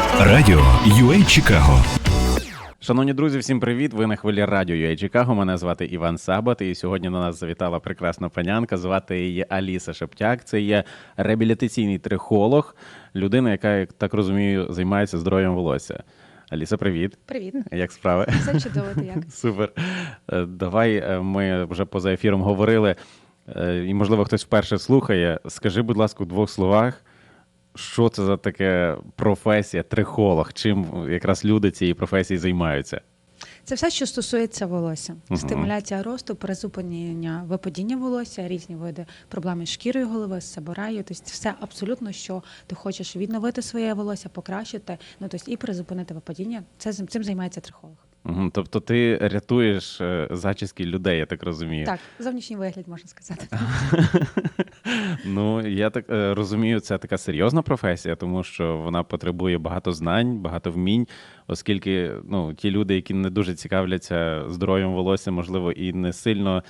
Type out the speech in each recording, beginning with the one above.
Радіо UA Чикаго. Шановні друзі, всім привіт! Ви на хвилі радіо UA Чикаго. Мене звати Іван Сабат. І сьогодні до нас завітала прекрасна панянка. Звати її Аліса Шептяк. Це є реабілітаційний трихолог, людина, яка, як так розумію, займається здоров'ям волосся. Аліса, привіт. Привіт, Як справи? все чудово, ти як? Супер. Е, Давай е, ми вже поза ефіром говорили, е, і, можливо, хтось вперше слухає. Скажи, будь ласка, у двох словах, що це за таке професія, трихолог? Чим якраз люди цієї професії займаються? Це все, що стосується волосся. Мгм. Стимуляція росту, призупинення випадіння волосся, різні види проблеми з шкірою голови, з себорею. Тобто все абсолютно, що ти хочеш відновити своє волосся, покращити, ну тобто і призупинити випадіння. Це цим займається трихолог. Тобто ти рятуєш е, зачіски людей, я так розумію. Так, зовнішній вигляд можна сказати. Ну, я так е, розумію, це така серйозна професія, тому що вона потребує багато знань, багато вмінь, оскільки ну, ті люди, які не дуже цікавляться здоров'ям волосся, можливо, і не сильно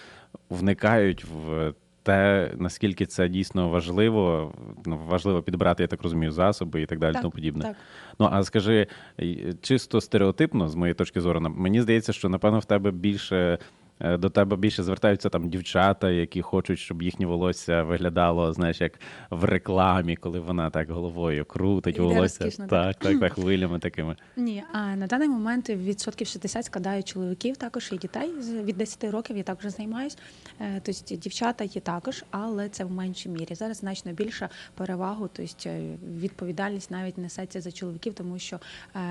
вникають в те, наскільки це дійсно важливо. Ну, важливо підбирати, я так розумію, засоби і так далі, Так, тому подібне. так. Ну а скажи, чисто стереотипно, з моєї точки зору, мені здається, що напевно в тебе більше. Е, До тебе більше звертаються там дівчата, які хочуть, щоб їхнє волосся виглядало, знаєш, як в рекламі, коли вона так головою крутить Іде волосся. розкішно, так, так. так, хвилями такими. Ні, а на даний момент відсотків 60 складають чоловіків, також і дітей від 10 років. Я також займаюсь. Е, Тобто дівчата є також, але це в меншій мірі. Зараз значно більша перевагу, тобто е, відповідальність навіть несеться за чоловіків, тому що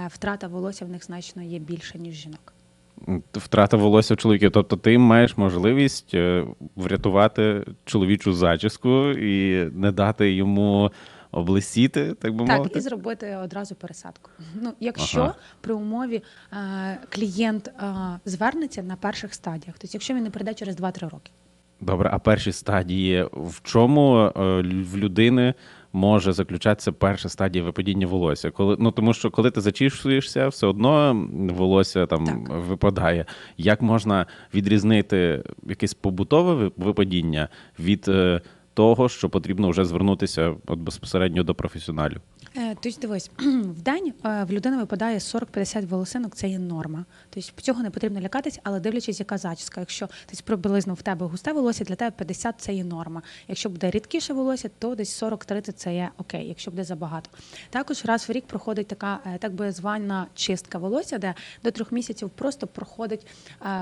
втрата волосся в них значно є більша ніж жінок. Втрата волосся у чоловіків. Тобто ти маєш можливість е, врятувати чоловічу зачіску і не дати йому облисіти, так би Так, мовити. і зробити одразу пересадку. Ну, якщо Ага. при умові е, клієнт е, звернеться на перших стадіях, тобто якщо він не прийде через 2-3 роки. Добре, а перші стадії в чому е, в людини може заключатися перша стадія випадіння волосся? Коли ну тому, що коли ти зачішуєшся, все одно волосся там Так. випадає. Як можна відрізнити якесь побутове ви- випадіння від е, того, що потрібно вже звернутися от безпосередньо до професіоналів? Тобто, дивись, в день е, в людини випадає 40-50 волосинок, це є норма. Тобто цього не потрібно лякатись, але дивлячись, яка зачіска. Якщо тобто, приблизно в тебе густе волосся, для тебе 50 це є норма. Якщо буде рідкіше волосся, то десь 40-30 це є окей, якщо буде забагато. Також раз в рік проходить така е, так би звана чистка волосся, де до трьох місяців просто проходить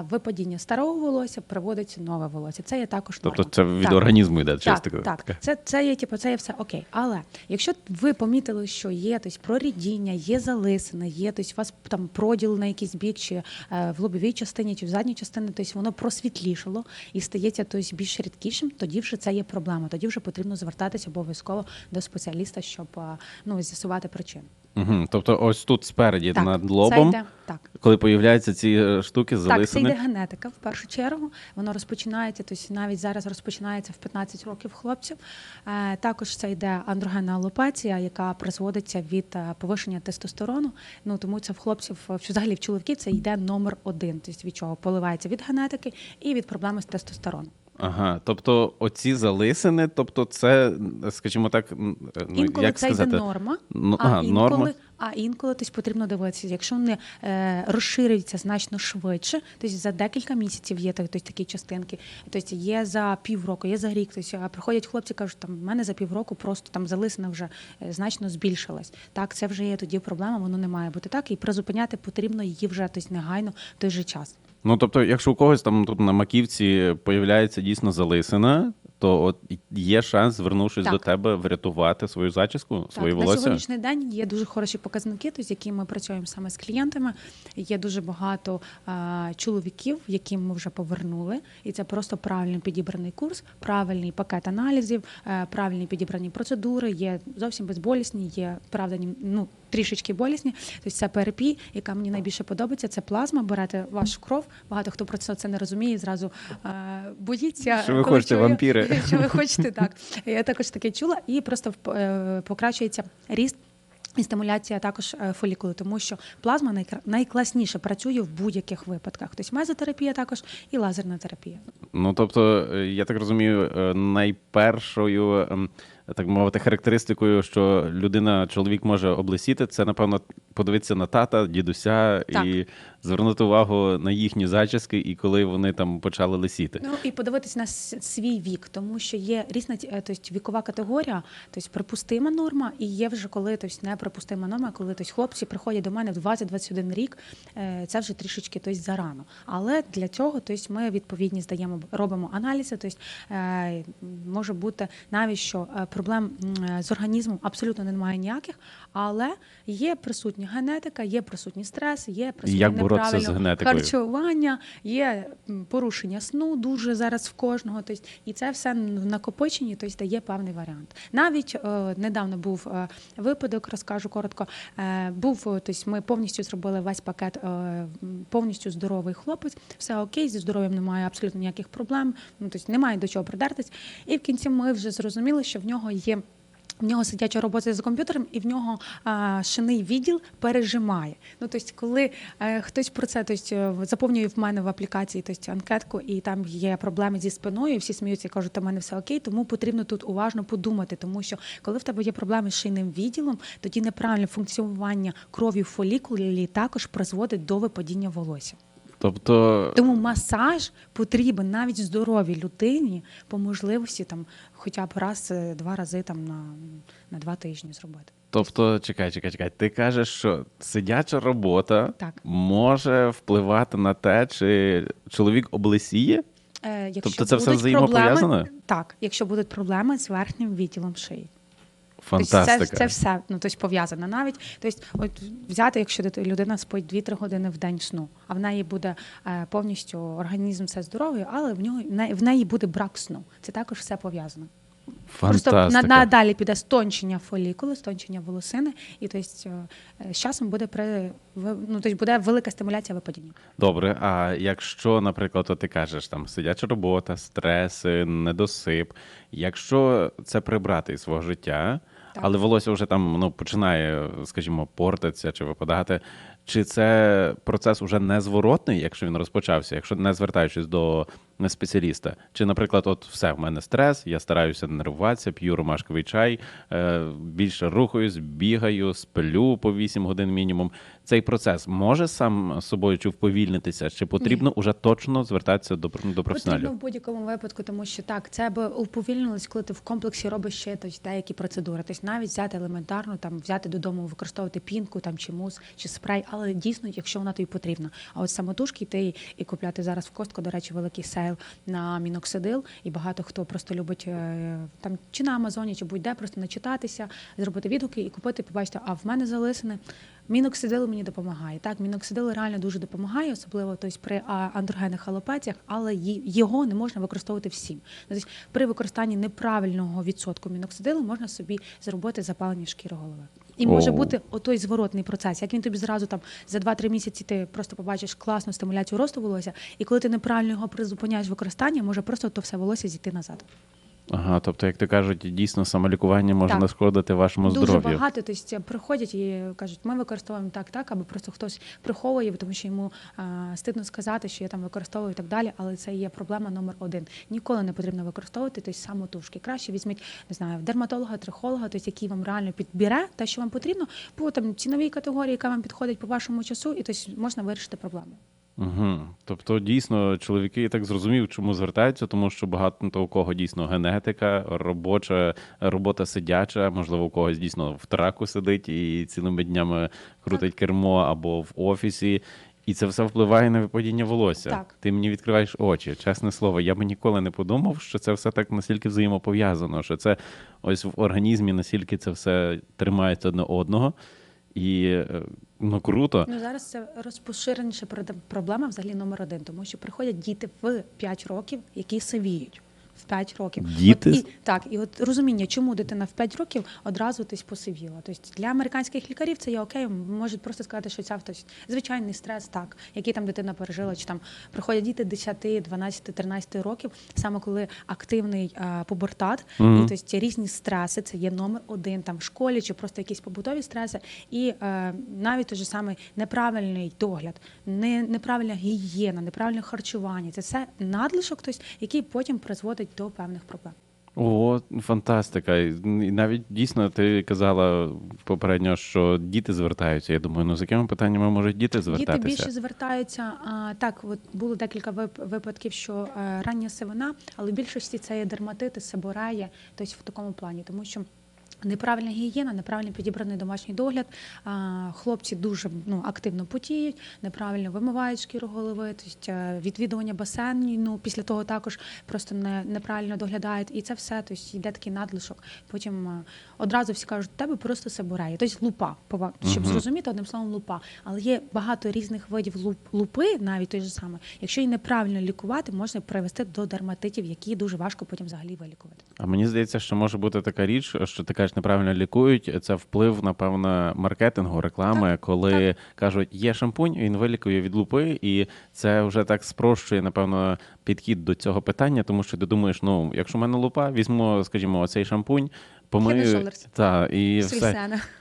випадіння старого волосся, приводиться нове волосся. Це є також норма. Тобто це від Так. організму йде чистка. Так. так. Це, це є, типу, це є все окей. Але якщо ви помітили, що є тось прорідіння, є залисина, є тось у вас там проділ на якийсь бік, чи е, в лобовій частині, чи в задній частині, тось воно просвітлішало і стається тось більш рідкішим, тоді вже це є проблема. Тоді вже потрібно звертатися обов'язково до спеціаліста, щоб е, ну, з'ясувати причину. Угу. Тобто, ось тут спереді Так, над це лобом, йде, так. коли появляються ці е, штуки, Так, це йде генетика в першу чергу. Воно розпочинається, тобто навіть зараз розпочинається в 15 років хлопців. Е, також це йде андрогенна алопеція, яка призводиться від е, повишення тестостерону. Ну тому це в хлопців, взагалі в чоловіків, це йде номер один. Тобто від чого поливається від генетики і від проблеми з тестостероном. Ага, тобто оці залисини, тобто це, скажімо так, ну, інколи як це сказати? йде норма, Ну, а, ага, інколи, норма. А інколи тобто, потрібно дивитися, якщо вони е, розширюються значно швидше, тобто за декілька місяців є так- тобто, такі частинки, тобто є за півроку, є за рік. Тобто, а приходять хлопці, кажуть, там в мене за півроку просто там залисина вже е, значно збільшилась. Так, це вже є тоді проблема, воно не має бути так, і призупиняти потрібно її вже тобто, негайно в той же час. Ну, тобто, якщо у когось там тут на маківці появляється дійсно залисина, то от є шанс, звернувшись Так. до тебе, врятувати свою зачіску, так, на волосся. сьогоднішній день є дуже хороші показники, тобто, з якими ми працюємо саме з клієнтами. Є дуже багато чоловіків, яким ми вже повернули, і це просто правильно підібраний курс, правильний пакет аналізів, е, правильні підібрані процедури. Є зовсім безболісні, є правда ну. Трішечки болісні, тобто це ПРП, яка мені найбільше подобається. Це плазма. Берете вашу кров. Багато хто про це не розуміє. Зразу е, боїться. Що ви хочете, чує, вампіри? Що ви хочете, так. Я також таке чула, і просто е, покращується ріст І стимуляція також фолікулу, фолікули, тому що плазма найкласніше працює в будь-яких випадках. Тобто мезотерапія також і лазерна терапія. Ну тобто, е, я так розумію, е, найпершою, ем, так мовити, характеристикою, що людина, чоловік може облесіти, це напевно подивитися на тата, дідуся Так. і звернути увагу на їхні зачіски, і коли вони там почали лисіти. Ну і подивитись на свій вік, тому що є різна е, тобто, вікова категорія, тобто припустима норма, і є вже коли тобто, неприпустима норма, коли тобто, хлопці приходять до мене в 20-21 рік, е, це вже трішечки тобто, зарано. Але для цього тобто, ми відповідні здаємо, робимо аналізи. Тобто, е, може бути навіть що проблем з організмом абсолютно немає ніяких, але є присутня генетика, є присутній стрес, є присутнє Як боротися з генетикою? харчування, є порушення сну дуже зараз в кожного. Тобто, і це все в накопиченні, тобто дає певний варіант. Навіть е, недавно був е, випадок, розкажу коротко. Е, був тобто, ми повністю зробили весь пакет, е, повністю здоровий хлопець, все окей, зі здоров'ям немає абсолютно ніяких проблем. Ну тобто немає до чого придертись. І в кінці ми вже зрозуміли, що в нього є. В нього сидяча робота за комп'ютером, і в нього шиний відділ пережимає. Ну тобто, коли е, хтось про це тобто, е, заповнює в мене в аплікації тобто, анкетку, і там є проблеми зі спиною, і всі сміються і кажуть, у мене все окей, тому потрібно тут уважно подумати, тому що коли в тебе є проблеми з шийним відділом, тоді неправильне функціонування крові в фолікулі також призводить до випадіння волосся. Тобто, Тому масаж потрібен навіть здоровій людині по можливості там хоча б раз, е, рази там на, на два тижні зробити. тобто, чекай, чекай, чекай. Ти кажеш, що сидяча робота Так. може впливати на те, чи чоловік облесіє? Е, якщо Тобто це все взаємопов'язано? Так, якщо будуть проблеми з верхнім відділом шиї. Тобто Це, це все ну, тобто, пов'язано. Навіть тобто, от взяти, якщо людина спить 2-3 години в день сну, а в неї буде е, повністю організм все здоровий, але в нього в неї- в неї буде брак сну. Це також все пов'язано. Просто Фантастика. на- надалі піде стончення фолікули, стончення волосини, і тобто, е, з часом буде при ну, тобто, буде велика стимуляція випадіння. Добре, а якщо, наприклад, от ти кажеш там сидяча робота, стреси, недосип, якщо це прибрати із свого життя, Так. але волосся вже там ну, починає, скажімо, портитися чи випадати, чи це процес уже незворотний, якщо він розпочався, якщо не звертаючись до спеціаліста? Чи, наприклад, от все, в мене стрес, я стараюся не нервуватися, п'ю ромашковий чай, е, більше рухаюсь, бігаю, сплю по 8 годин мінімум. Цей процес може сам собою чи вповільнитися, чи потрібно уже точно звертатися до, до професіоналів? Потрібно в будь-якому випадку, тому що так, це би уповільнилось, коли ти в комплексі робиш ще тобто, деякі процедури. Тобто навіть взяти елементарно, там взяти додому, використовувати пінку, там чи мус, чи спрей, але дійсно, якщо вона тобі потрібна. А от самотужки йти і купляти зараз в костку, до речі, великий сейл на міноксидил, і багато хто просто любить е, там чи на Амазоні, чи будь-де просто начитатися, зробити відгуки і купити, побачити, а в мене залисини. Міноксидил мені допомагає. Так, міноксидил реально дуже допомагає, особливо тобто, при андрогенних алопеціях, але його не можна використовувати всім. Тобто, при використанні неправильного відсотку міноксидилу можна собі зробити запалення шкіри голови. І може Оу. бути отой зворотний процес. Як він тобі зразу там за 2-3 місяці ти просто побачиш класну стимуляцію росту волосся, і коли ти неправильно його призупиняєш використання, може просто то все волосся зійти назад. Ага, тобто, як ти кажуть, дійсно самолікування може Так. нашкодити вашому Дуже здоров'ю. багато, тобто приходять і кажуть, ми використовуємо так, так, або просто хтось приховує, тому що йому а, стидно сказати, що я там використовую і так далі, але це є проблема номер один. Ніколи не потрібно використовувати тобто, самотужки. Краще візьміть, не знаю, дерматолога, трихолога, тобто, який вам реально підбере те, що вам потрібно, по там ціновій категорії, яка вам підходить по вашому часу, і тобто, можна вирішити проблему. Угу. Тобто, дійсно, чоловіки я так зрозумів, чому звертаються, тому що багато то, у кого дійсно генетика, робоча робота сидяча, можливо, у когось дійсно в траку сидить і цілими днями крутить кермо або в офісі. І це все впливає на випадіння волосся. Так. Ти мені відкриваєш очі. Чесне слово, я би ніколи не подумав, що це все так настільки взаємопов'язано, що це ось в організмі настільки це все тримається одне одного. І е, ну круто. Ну зараз це розпоширеніша проблема взагалі номер один, тому що приходять діти в 5 років, які сивіють. В 5 років. Діти? От, і, так, і от розуміння, чому дитина в 5 років одразу тись посивіла. Тобто для американських лікарів це є окей, можуть просто сказати, що це тобто, звичайний стрес, так, який там дитина пережила, чи там приходять діти 10, 12, 13 років, саме коли активний е, пубертат, Мгм. і тобто ці різні стреси, це є номер один там в школі, чи просто якісь побутові стреси, і е, навіть той же самий неправильний догляд, не, неправильна гігієна, неправильне харчування. Це все надлишок, тобто, який потім призводить до певних проблем. О, фантастика. І навіть дійсно ти казала попередньо, що діти звертаються. Я думаю, ну з якими питаннями можуть діти звертатися? Діти більше звертаються. А, так, от було декілька вип- випадків, що е, рання сивина, але в більшості це є дерматити, себореє, тобто в такому плані, тому що. Неправильна гігієна, неправильно підібраний домашній догляд. Хлопці дуже ну, активно потіють, неправильно вимивають шкіру голови, тобто е, відвідування басейну ну, після того також просто не, неправильно доглядають. І це все, тобто йде такий надлишок. Потім е, одразу всі кажуть, тебе просто себореє. Тобто лупа, щоб зрозуміти одним словом лупа. Але є багато різних видів луп, лупи, навіть той же саме. Якщо її неправильно лікувати, можна привести до дерматитів, які дуже важко потім взагалі вилікувати. А мені здається, що може бути така річ, що ти кажеш, неправильно лікують. Це вплив, напевно, маркетингу, реклами, коли кажуть, є шампунь, він вилікує від лупи, і це вже так спрощує, напевно, підхід до цього питання, тому що ти думаєш, ну, якщо в мене лупа, візьму, скажімо, оцей шампунь, помию. Та, і все.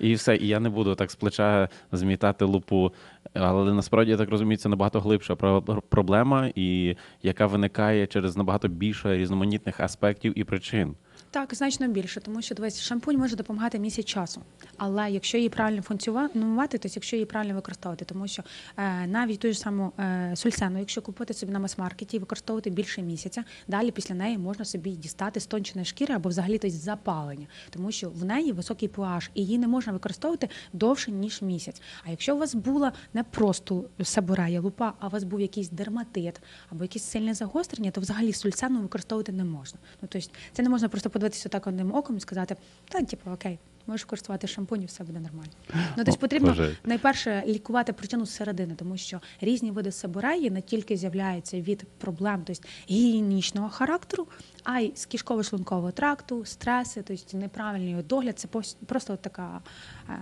І все, і я не буду так з плеча змітати лупу. Але насправді я так розумію, це набагато глибша про- проблема, і яка виникає через набагато більше різноманітних аспектів і причин. Так, значно більше, тому що дивись, шампунь може допомагати місяць часу. Але якщо її правильно функціонувати, то якщо її правильно використовувати, тому що е, навіть ту ж саму е, сульсену, якщо купити собі на мас-маркеті і використовувати більше місяця, далі після неї можна собі дістати стонченої шкіри або взагалі тобто, запалення, тому що в неї високий pH, і її не можна використовувати довше ніж місяць. А якщо у вас була не просто себорея лупа, а у вас був якийсь дерматит або якісь сильне загострення, то взагалі сульсену використовувати не можна. Ну тобто це не можна просто подивитися так одним оком і сказати, та типу окей. Можеш користувати шампунь, і все буде нормально. Ну тобто потрібно Боже. найперше лікувати причину зсередини, тому що різні види себореї не тільки з'являються від проблем, тобто гігієнічного характеру, а й з кишково-шлункового тракту, стреси, тобто неправильний догляд. Це просто така, е,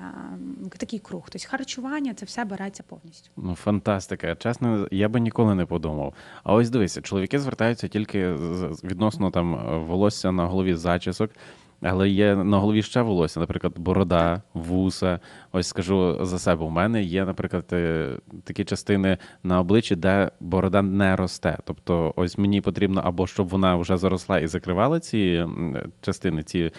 такий круг. Тобто харчування це все береться повністю. Ну, фантастика. Чесно, я би ніколи не подумав. А ось дивися, чоловіки звертаються тільки відносно там волосся на голові зачісок. Але є на голові ще волосся, наприклад, борода, вуса. Ось скажу за себе. У мене є, наприклад, е, такі частини на обличчі, де борода не росте. Тобто, ось мені потрібно або щоб вона вже заросла і закривала ці частини, ці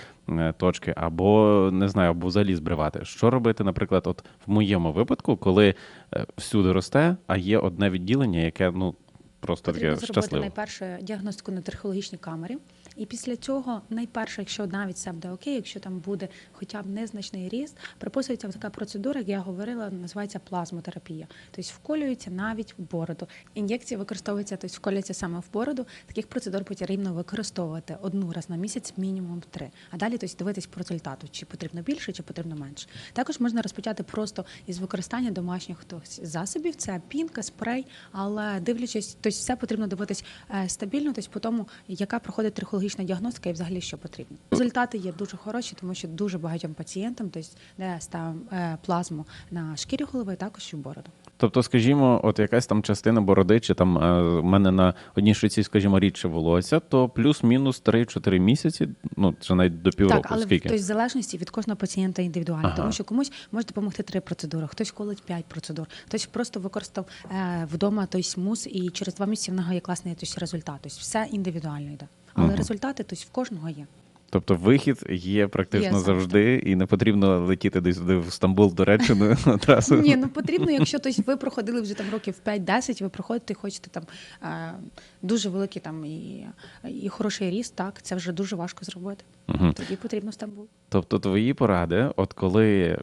точки, або не знаю, або взагалі збривати. Що робити, наприклад, от в моєму випадку, коли е, всюди росте, а є одне відділення, яке ну просто таке зробити щасливе. найперше діагностику на трихологічній камері. І після цього, найперше, якщо навіть все буде окей, якщо там буде хоча б незначний ріст, приписується така процедура, як я говорила, називається плазмотерапія. Тобто вколюється навіть в бороду. Ін'єкції використовуються, тобто вколюється саме в бороду. Таких процедур потрібно використовувати одну раз на місяць, мінімум три. А далі тобто, дивитись по результату, чи потрібно більше, чи потрібно менше. Також можна розпочати просто із використання домашніх хтось засобів, це пінка, спрей, але дивлячись, тобто все потрібно дивитись е, стабільно, тобто по тому, яка проходить трихологічна діагностика і взагалі що потрібно. Результати є дуже хороші, тому що дуже багатьом пацієнтам, тобто де ставимо е, плазму на шкірі голови, також і в бороду. Тобто, скажімо, от якась там частина бороди, чи там е, в мене на одній щоці, скажімо, рідше волосся, то плюс-мінус 3-4 місяці, ну чи навіть до півроку. Так, але Скільки? тобто, в залежності від кожного пацієнта індивідуально, Ага. тому що комусь може допомогти три процедури, хтось колить п'ять процедур, хтось просто використав е, вдома той смус, і через два місяці в нього є класний тобто, результат. Тобто все індивідуально йде. Але Мгм. результати тобто, в кожного є. Тобто вихід є практично Є завжди. завжди, і не потрібно летіти десь в Стамбул, Туреччину одразу. Ні, ну потрібно, якщо тобто, ви проходили вже там років 5-10, ви проходите, хочете там е, дуже великий там і, і хороший ріст, так це вже дуже важко зробити. Мгм. Тоді потрібно Стамбул. Тобто твої поради, от коли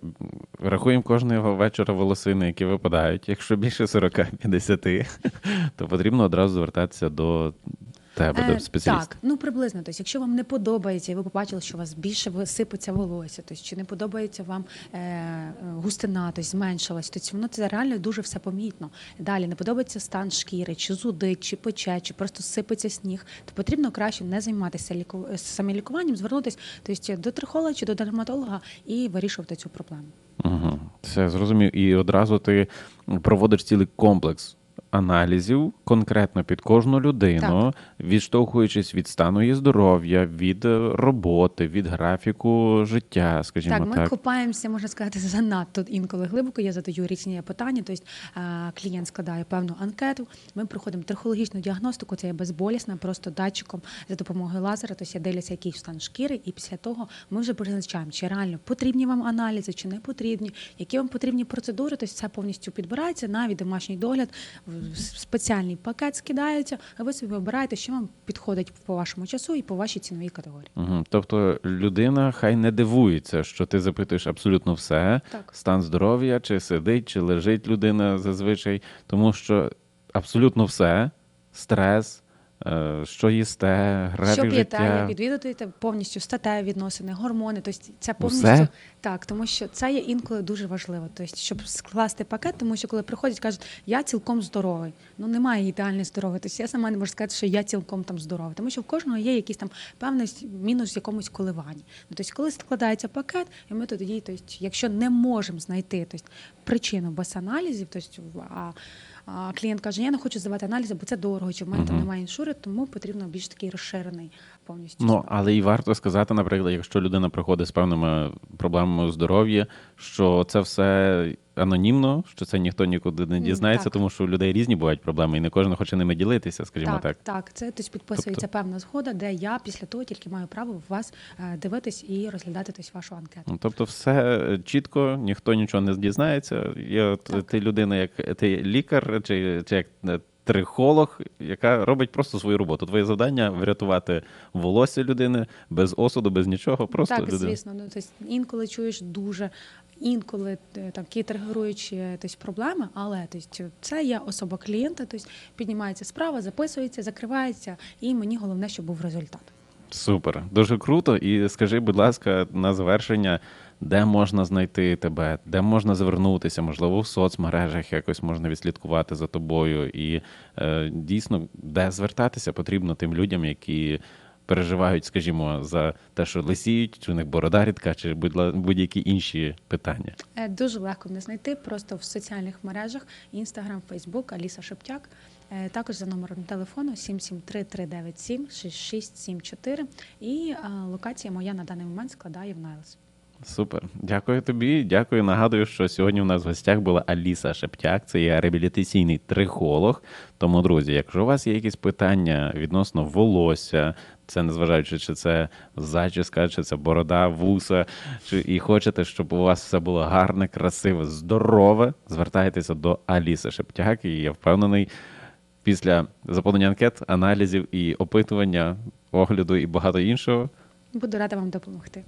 рахуємо кожного вечора волосини, які випадають, якщо більше 40-50, то потрібно одразу звертатися до тебе, Е, до спеціаліста? Так, ну приблизно. Тобто, якщо вам не подобається, і ви побачили, що у вас більше висипеться волосся, тобто, чи не подобається вам е, густина, тобто зменшилась, тобто воно це реально дуже все помітно. Далі не подобається стан шкіри, чи зудить, чи пече, чи просто сипеться сніг, то потрібно краще не займатися ліку... самолікуванням, звернутися тобто, до трихолога чи до дерматолога і вирішувати цю проблему. Угу. Все зрозумів. І одразу ти проводиш цілий комплекс аналізів конкретно під кожну людину, відштовхуючись від стану її здоров'я, від е, роботи, від графіку життя, скажімо Так, так. ми копаємося, можна сказати, занадто інколи глибоко. Я задаю різні питання. Тобто клієнт складає певну анкету. Ми проходимо трихологічну діагностику. Це є безболісна, просто датчиком за допомогою лазера. Тобто я дивлюся, який стан шкіри, і після того ми вже призначаємо, чи реально потрібні вам аналізи, чи не потрібні, які вам потрібні процедури. Тобто це повністю підбирається, навіть домашній догляд, спеціальний пакет скидається. А ви собі обираєте, що вам підходить по вашому часу і по вашій ціновій категорії. Угу. Тобто людина хай не дивується, що ти запитуєш абсолютно все, Так. стан здоров'я, чи сидить, чи лежить людина зазвичай, тому що абсолютно все, стрес, що їсте, графік Що п'єте, відвідуєте повністю статеві відносини, гормони. Тобто це повністю Усе? так, тому що це є інколи дуже важливо. Тобто, щоб скласти пакет, тому що коли приходять, кажуть, я цілком здоровий. Ну немає ідеальної здорової. Тобто я сама не можу сказати, що я цілком там здоровий, тому що в кожного є якийсь там певний мінус в якомусь коливанні. Ну, тобто, коли складається пакет, і ми тоді, тобто, якщо не можемо знайти тобто, причину без аналізів, тобто, а клієнт каже, я не хочу здавати аналізи, бо це дорого, чи в мене там немає іншури, тому потрібно більш такий розширений повністю. Ну, але і варто сказати, наприклад, якщо людина приходить з певними проблемами здоров'я, що це все анонімно, що це ніхто нікуди не дізнається, так. тому що у людей різні бувають проблеми, і не кожен хоче ними ділитися, скажімо так, так. так, це тобто, підписується певна згода, де я після того тільки маю право вас е, дивитись і розглядати тобто, вашу анкету. Ну, Тобто, все е, чітко, ніхто нічого не дізнається. Так. ти людина, як ти лікар, чи, чи як е, трихолог, яка робить просто свою роботу. Твоє завдання врятувати волосся людини без осуду, без нічого. Просто так, людина. звісно, ну тобто, інколи чуєш дуже. Інколи е, такі тригеруючі тобто, проблеми, але тобто, це є особа клієнта, тобто піднімається справа, записується, закривається, і мені головне, щоб був результат. Супер, дуже круто. І скажи, будь ласка, на завершення, де можна знайти тебе, де можна звернутися, можливо, в соцмережах якось можна відслідкувати за тобою. І е, дійсно, де звертатися потрібно тим людям, які переживають, скажімо, за те, що лисіють, чи у них борода рідка, чи будь- будь-які інші питання. Е, Дуже легко мене знайти просто в соціальних мережах: Інстаграм, Фейсбук, Аліса Шептяк. Е, Також за номером телефону 773-397-6674. І е, локація моя на даний момент складає в Найлс. Супер, дякую тобі. Дякую. Нагадую, що сьогодні у нас в гостях була Аліса Шептяк, це є реабілітаційний трихолог. Тому, друзі, якщо у вас є якісь питання відносно волосся, це незважаючи, чи це зачіска, чи це борода, вуса, чи і хочете, щоб у вас все було гарне, красиве, здорове, звертайтеся до Аліси Шептяк, і я впевнений, після заповнення анкет, аналізів і опитування, огляду і багато іншого. Буду рада вам допомогти.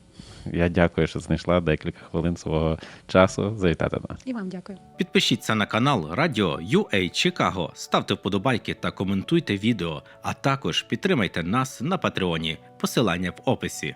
Я дякую, що знайшла декілька хвилин свого часу завітати нас. І вам дякую. Підпишіться на канал Радіо UA Чикаго, ставте вподобайки та коментуйте відео, а також підтримайте нас на Патреоні. Посилання в описі.